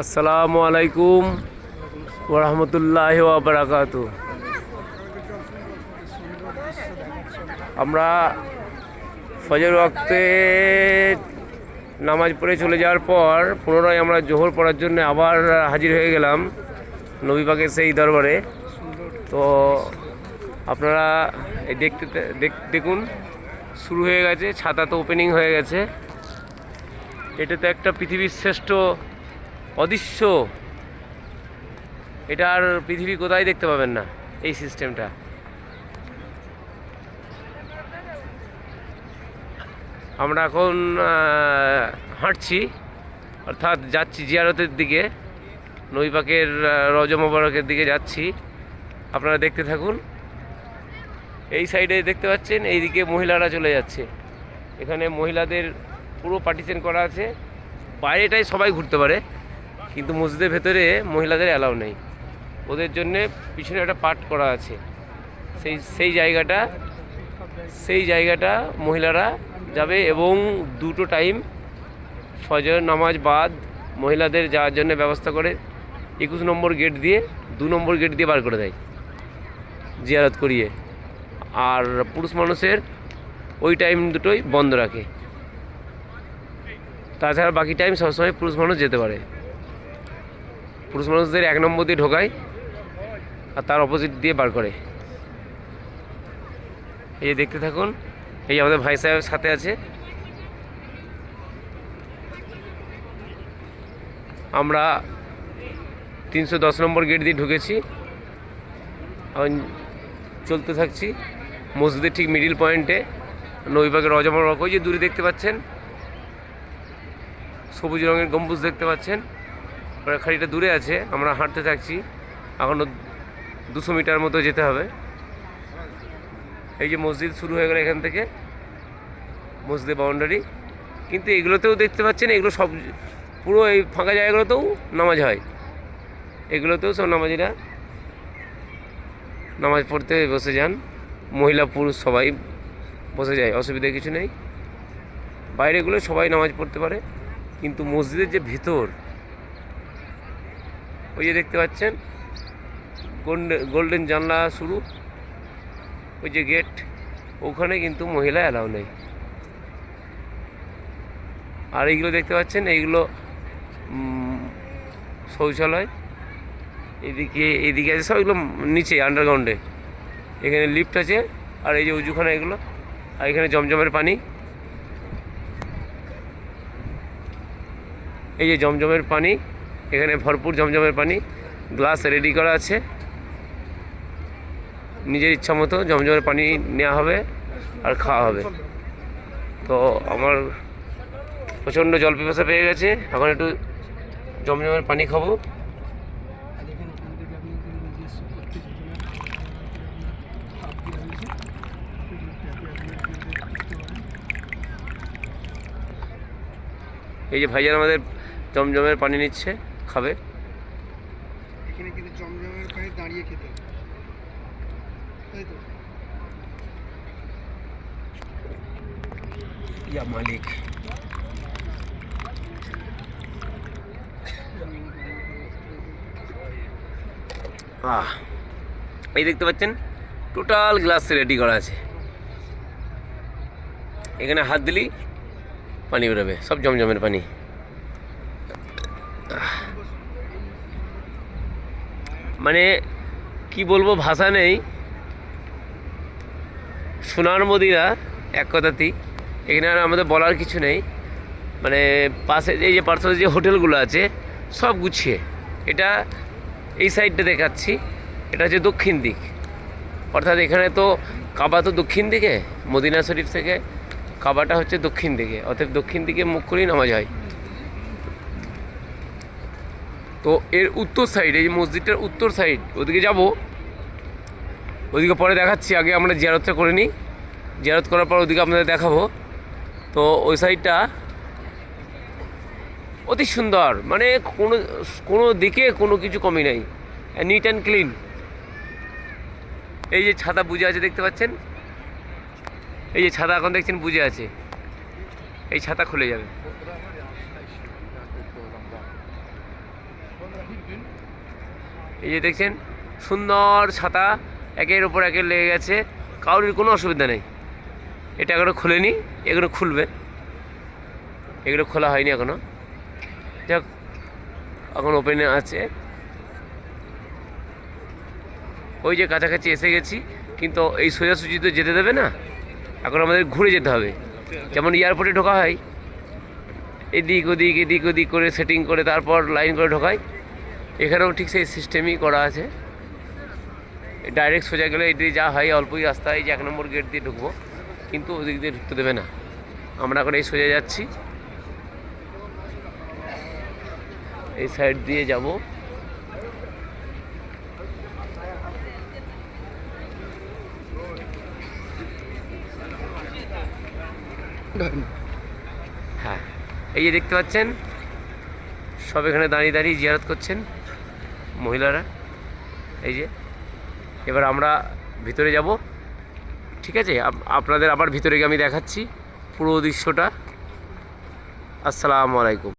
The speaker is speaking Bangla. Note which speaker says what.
Speaker 1: আসসালামু আলাইকুম ওরহমতুল্লাহ বারাকাত। আমরা ফজর ওয়াক্তে নামাজ পড়ে চলে যাওয়ার পর পুনরায় আমরা জোহর পড়ার জন্য আবার হাজির হয়ে গেলাম নবীবাগের সেই দরবারে। তো আপনারা দেখতে দেখুন, শুরু হয়ে গেছে, ছাতা তো ওপেনিং হয়ে গেছে। এটা তো একটা পৃথিবীর শ্রেষ্ঠ অদৃশ্য। এটা আর পৃথিবী কোথায় দেখতে পাবেন না এই সিস্টেমটা। আমরা এখন হাঁটছি, অর্থাৎ যাচ্ছি জিয়ারতের দিকে নৈপাকের রজ মোবারকের দিকে যাচ্ছি। আপনারা দেখতে থাকুন। এই সাইডে দেখতে পাচ্ছেন, এইদিকে মহিলারা চলে যাচ্ছে। এখানে মহিলাদের পুরো পার্টিশন করা আছে। বাইরেটাই সবাই ঘুরতে পারে, কিন্তু মসজিদের ভেতরে মহিলাদের অ্যালাউ নেই। ওদের জন্যে পিছনে একটা পার্ট করা আছে। সেই সেই জায়গাটা সেই জায়গাটা মহিলারা যাবে এবং দুটো টাইম ফজর নামাজ বাদ মহিলাদের যাওয়ার জন্য ব্যবস্থা করে একুশ নম্বর গেট দিয়ে, দু নম্বর গেট দিয়ে বার করে দেয়, জিয়ারত করিয়ে। আর পুরুষ মানুষের ওই টাইম দুটোই বন্ধ রাখে। তাছাড়া বাকি টাইম সবসময় পুরুষ মানুষ যেতে পারে। পুরুষ মানুষদের এক নম্বর দিয়ে ঢোকায় আর তার অপোজিট দিয়ে বার করে। এই দেখতে থাকুন, এই আমাদের ভাই সাহেব সাথে আছে। আমরা তিনশো দশ নম্বর গেট দিয়ে ঢুকেছি। এখন চলতে থাকছি। মসজিদের ঠিক মিডিল পয়েন্টে নৈবাগের রজমর ওই যে দূরে দেখতে পাচ্ছেন। সবুজ রঙের গম্বুজ দেখতে পাচ্ছেন। খাড়িটা দূরে আছে, আমরা হাঁটতে থাকছি। এখনও দুশো মিটার মতো যেতে হবে। এই যে মসজিদ শুরু হয়ে গেল এখান থেকে, মসজিদের বাউন্ডারি কিন্তু এগুলোতেও দেখতে পাচ্ছেন, এগুলো সব পুরো এই ফাঁকা জায়গাগুলোতেও নামাজ হয়। এগুলোতেও সব নামাজিরা নামাজ পড়তে বসে যান। মহিলা, পুরুষ সবাই বসে যায়, অসুবিধা কিছু নেই। বাইরেগুলো সবাই নামাজ পড়তে পারে। কিন্তু মসজিদের যে ভিতর, ওই যে দেখতে পাচ্ছেন গোল্ডেন জানলা শুরু, ওই যে গেট, ওখানে কিন্তু মহিলা অ্যালাউ নেই। আর এইগুলো দেখতে পাচ্ছেন, এইগুলো শৌচালয়, এদিকে এদিকে আছে সব এগুলো নিচে আন্ডারগ্রাউন্ডে এখানে লিফট আছে, আর এই যে উজুখানা এগুলো, আর এখানে জমজমের পানি। এই যে জমজমের পানি, এখানে ভরপুর জমজমের পানি, গ্লাস রেডি করা আছে। নিজের ইচ্ছা মতো জমজমের পানি নেওয়া হবে আর খাওয়া হবে। তো আমার প্রচণ্ড জল পিপাসা পেয়ে গেছে। এখন একটু জমজমের পানি খাব। এই যে ভাইজান আমাদের জমজমের পানি নিচ্ছে খাবে।
Speaker 2: এখানে কিন্তু জমজমের পানি দাঁড়িয়ে খেতে তাই তো?
Speaker 1: ইয়া মালিক। আহ এই দেখতে পাচ্ছেন টোটাল গ্লাস রেডি করা আছে। এখানে হাত দিলেই পানি বেরোবে সব জমজমের পানি আহ। মানে কি বলব, ভাষা নেই। সোনার মদিরা এক কথাতেই। এখানে আর আমাদের বলার কিছু নেই। মানে পাশে এই যে পার্শ্বে যে হোটেলগুলো আছে, সব গুছিয়ে। এটা এই সাইডটা দেখাচ্ছি। এটা হচ্ছে দক্ষিণ দিক। অর্থাৎ এখানে তো কাবা তো দক্ষিণ দিকে, মদিনা শরীফ থেকে, কাবাটা হচ্ছে দক্ষিণ দিকে। অতএব দক্ষিণ দিকে মুখ করেই নামাজ হয়। তো এর উত্তর সাইড এই মসজিদটার উত্তর সাইড ওদিকে যাব। ওদিকে পরে দেখাচ্ছি, আগে আমরা জিয়ারতটা করে নিই। জিয়ারত করার পর ওদিকে আপনাদের দেখাবো। তো ওই সাইডটা অতি সুন্দর মানে কোনো কোনো দিকে কোনো কিছু কমি নাই। নিট অ্যান্ড ক্লিন এই যে ছাতা বুঝে আছে, দেখতে পাচ্ছেন? এই যে ছাতা এখন দেখছেন বুঝে আছে। এই ছাতা খুলে যাবে। এই যে দেখছেন, সুন্দর ছাতা, একের ওপর একের লেগে গেছে। কারোর কোনো অসুবিধা নেই। এটা এখনও খুলেনি, এগুলো খুলবে। এগুলো খোলা হয়নি এখনও। যাক, এখন ওপেনে আছে। ওই যে কাছাকাছি এসে গেছি, কিন্তু এই সোজাসুজি তো যেতে দেবে না। এখন আমাদের ঘুরে যেতে হবে। যেমন এয়ারপোর্টে ঢোকা হয়। এদিক ওদিক এদিক ওদিক করে সেটিং করে তারপর লাইন করে ঢোকায়। এখানেও ঠিক সেই সিস্টেমই করা আছে। ডাইরেক্ট সোজা গেলে এটি যা হয় অল্পই রাস্তা, এই যে এক নম্বর গেট দিয়ে ঢুকবো, কিন্তু ওদিক দিয়ে ঢুকতে দেবে না। আমরা এখন এই সোজা যাচ্ছি। এই সাইড দিয়ে যাব। হ্যাঁ এই যে দেখতে পাচ্ছেন, সব এখানে দাঁড়িয়ে দাঁড়িয়ে জিয়ারত করছেন। মহিলারা। এই যে, এবার আমরা ভিতরে যাব। ঠিক আছে? আপনাদের আবার ভিতরে গিয়ে আমি দেখাচ্ছি পুরো দৃশ্যটা। আসসালামু আলাইকুম।